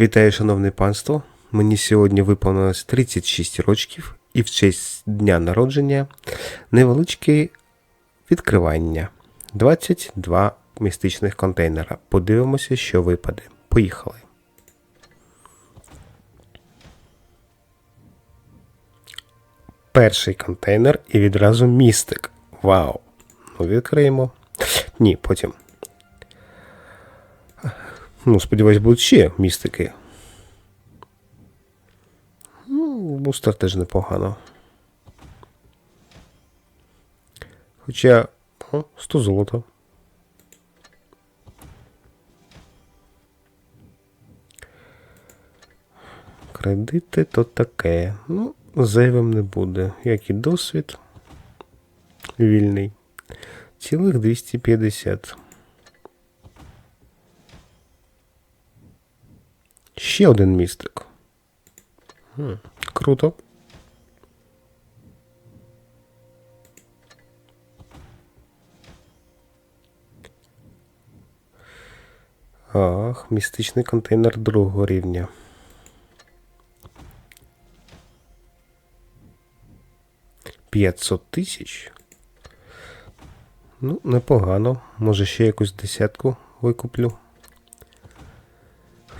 Вітаю, шановне панство. Мені сьогодні виповнилось 36 років, і в честь дня народження невеличке відкривання. 22 містичних контейнера. Подивимося, що випаде. Поїхали. Перший контейнер і відразу містик. Вау! Ну, відкриємо. Ні, потім. Ну, сподіваюсь, будуть ще містики. Ну, бустер теж непогано. Хоча. О, 100 золота. Кредити то таке. Ну, зайвим не буде. Як і досвід. Вільний. Цілих 250. Ще один містик. Хм, Круто. Ах, містичний контейнер другого рівня. П'ятсот тисяч. Ну, непогано. Може ще якусь десятку викуплю.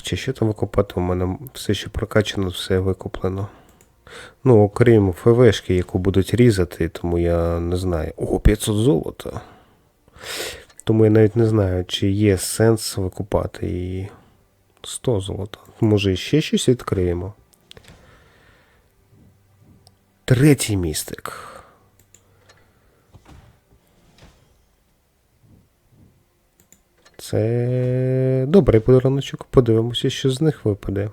Хоча що там викупати? У мене все ще прокачано, все викуплено. Ну, окрім ФВшки, яку будуть різати, тому я не знаю. О, 500 золота. Тому я навіть не знаю, чи є сенс викупати її. 100 золота. Може ще щось відкриємо. Третій містик. Це добрий подаруночок. Подивимося, що з них випаде.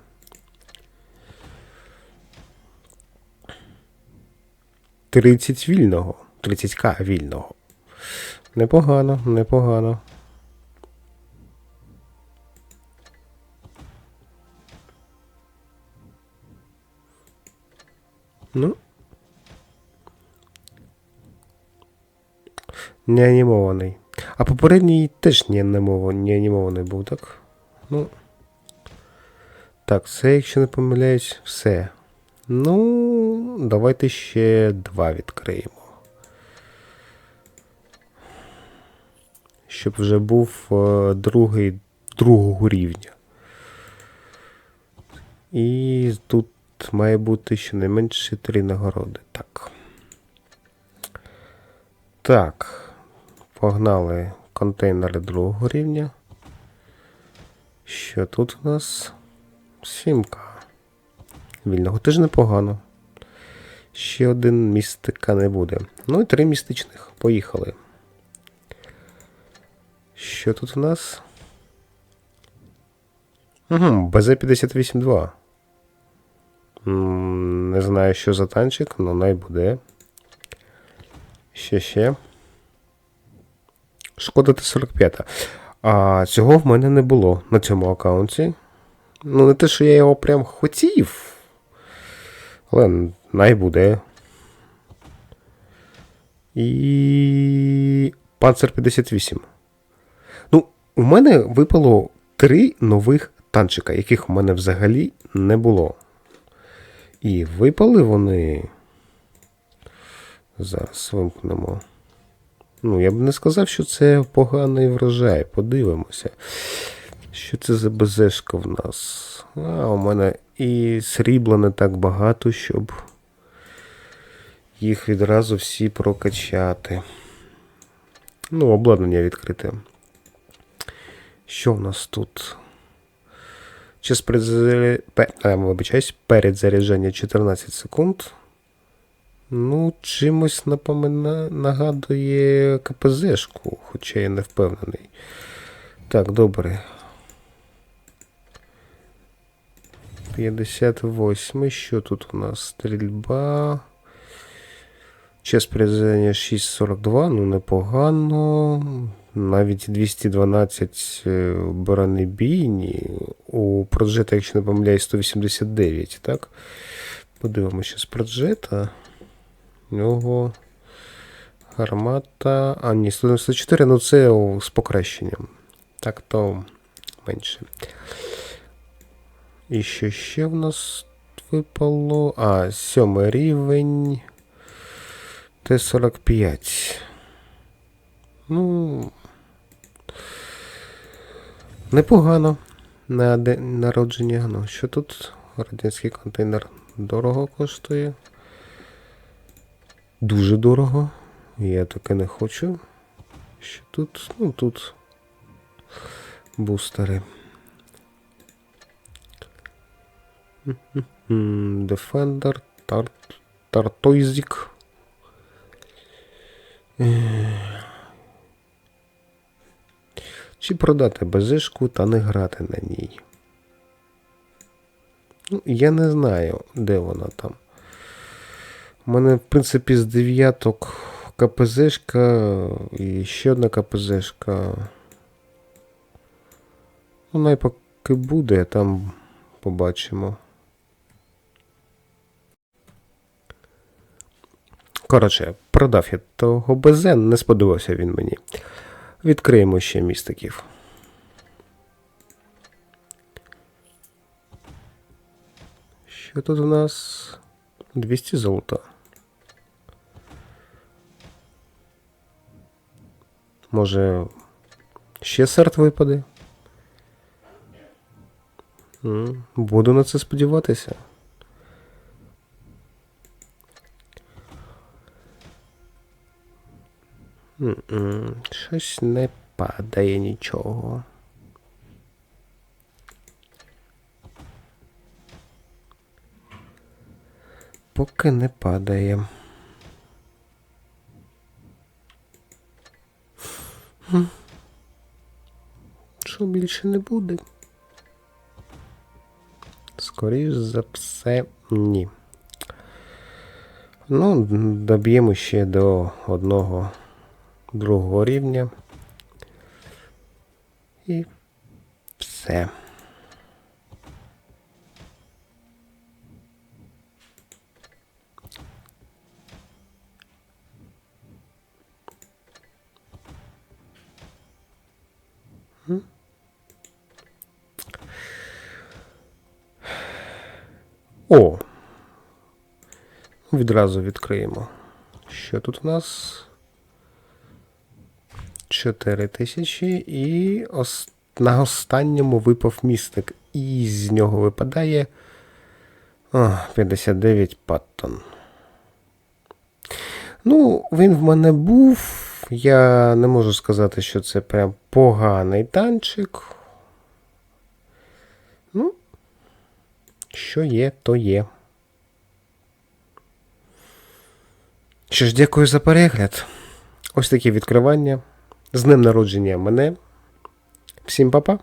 Тридцять вільного. 30к вільного. Непогано, непогано. Ну. Не анімований. А попередній теж не, анімов... не анімований був, так? Ну. Так, це, якщо не помиляюсь, все. Ну, давайте ще два відкриємо. Щоб вже був е, другий другого рівня. І тут має бути щонайменше три нагороди. Так. Так. Погнали контейнери другого рівня. Що тут у нас? Сімка. Вільного теж непогано. Ще один містика не буде. Ну і три містичних. Поїхали. Що тут у нас? Угу, БЗ-58-2. Не знаю, що за танчик, але най буде. Ще ще. Шкода Т-45. А цього в мене не було на цьому аккаунті. Ну, не те, що я його прям хотів. Але най буде. І. Панцер 58. Ну, у мене випало три нових танчика, яких у мене взагалі не було. І випали вони. Зараз вимкнемо. Ну, я б не сказав, що це поганий врожай. Подивимося. Що це за БЗшка в нас? А, у мене і срібла не так багато, щоб їх відразу всі прокачати. Ну, обладнання відкрите. Що в нас тут? Час перед, вибачаюсь, перед заряджання 14 секунд. Ну, чимось напомина... нагадує КПЗшку, хоча я не впевнений. Так, добре. 58. Що тут у нас? Стрільба. Час перезання 6.42, ну непогано. Навіть 212 бронебійні. У проджета, якщо не помиляюсь, 189, так? Подивимося з проджета. Нього гармата. А, ні, 194, ну це з покращенням. Так то менше. І що ще в нас випало? А, сьомий рівень. Т-45. Ну. Непогано. На день народження. Ну, що тут? Радянський контейнер дорого коштує. Дуже дорого. Я таке не хочу. Що тут? Ну тут. Бустери. Defender. Е. Чи продати безишку та не грати на ній? Ну, я не знаю, де вона там. У мене, в принципі, з дев'яток КПЗшка і ще одна КПЗшка. Ну, най поки буде, там побачимо. Коротше, продав я того БЗ, не сподобався він мені. Відкриємо ще містиків. Що тут у нас? 200 золота. Може, ще серд випаде? Буду на це сподіватися. Щось не падає нічого. Поки не падає. Що більше не буде? Скоріш за все, ні. Ну, доб'ємо ще до одного другого рівня. І все. О! Відразу відкриємо. Що тут у нас? 4 тисячі і ос... на останньому випав містик. І з нього випадає о, 59 паттон. Ну, він в мене був. Я не можу сказати, що це прям поганий танчик. Що є, то є. Що ж, дякую за перегляд. Ось такі відкривання. З ним народження мене. Всім па-па.